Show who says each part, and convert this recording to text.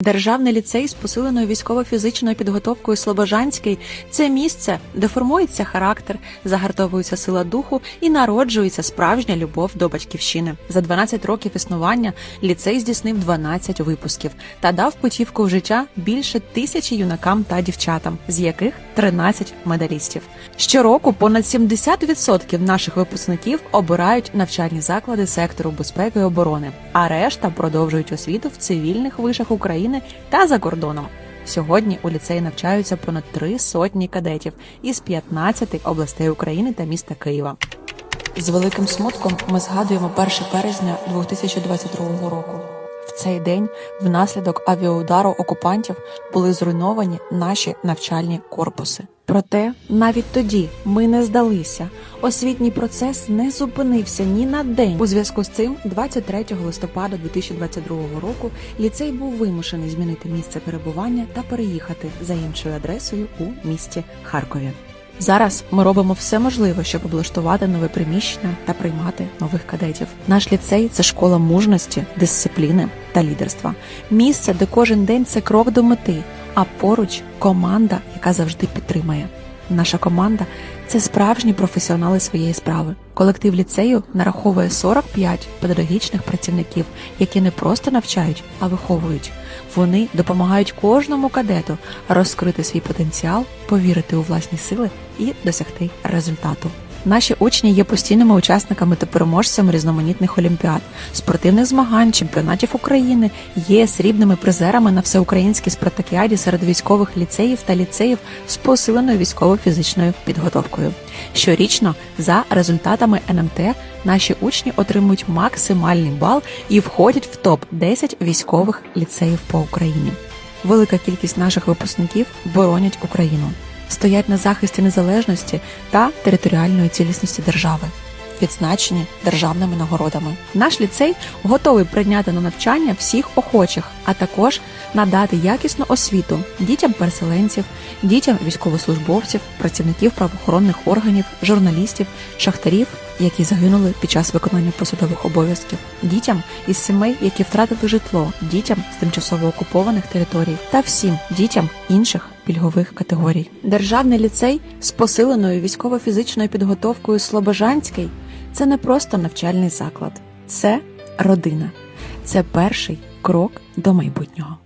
Speaker 1: Державний ліцей з посиленою військово-фізичною підготовкою Слобожанський це місце, де формується характер, загартовується сила духу і народжується справжня любов до батьківщини. За 12 років існування ліцей здійснив 12 випусків та дав путівку в життя більше тисячі юнакам та дівчатам, з яких 13 медалістів. Щороку понад 70% наших випускників обирають навчальні заклади сектору безпеки і оборони, а решта продовжують освіту в цивільних вишах України та за кордоном. Сьогодні у ліцеї навчаються понад три сотні кадетів із 15 областей України та міста Києва. З великим смутком ми згадуємо 1 березня 2022 року. В цей день внаслідок авіаудару окупантів були зруйновані наші навчальні корпуси. Проте навіть тоді ми не здалися. Освітній процес не зупинився ні на день. У зв'язку з цим, 23 листопада 2022 року, ліцей був вимушений змінити місце перебування та переїхати за іншою адресою у місті Харкові. Зараз ми робимо все можливе, щоб облаштувати нове приміщення та приймати нових кадетів. Наш ліцей це школа мужності, дисципліни та лідерства. Місце, де кожен день це крок до мети, а поруч команда, яка завжди підтримує. Наша команда це справжні професіонали своєї справи. Колектив ліцею нараховує 45 педагогічних працівників, які не просто навчають, а виховують. Вони допомагають кожному кадету розкрити свій потенціал, повірити у власні сили і досягти результату. Наші учні є постійними учасниками та переможцями різноманітних олімпіад, спортивних змагань, чемпіонатів України, є срібними призерами на всеукраїнській спартакіаді серед військових ліцеїв та ліцеїв з посиленою військово-фізичною підготовкою. Щорічно за результатами НМТ наші учні отримують максимальний бал і входять в топ 10 військових ліцеїв по Україні. Велика кількість наших випускників боронять Україну, стоять на захисті незалежності та територіальної цілісності держави, відзначені державними нагородами. Наш ліцей готовий прийняти на навчання всіх охочих, а також надати якісну освіту дітям переселенців, дітям військовослужбовців, працівників правоохоронних органів, журналістів, шахтарів, які загинули під час виконання посадових обов'язків, дітям із сімей, які втратили житло, дітям з тимчасово окупованих територій. Та всім дітям інших пільгових категорій. Державний ліцей з посиленою військово-фізичною підготовкою Слобожанський це не просто навчальний заклад, це родина, це перший крок до майбутнього.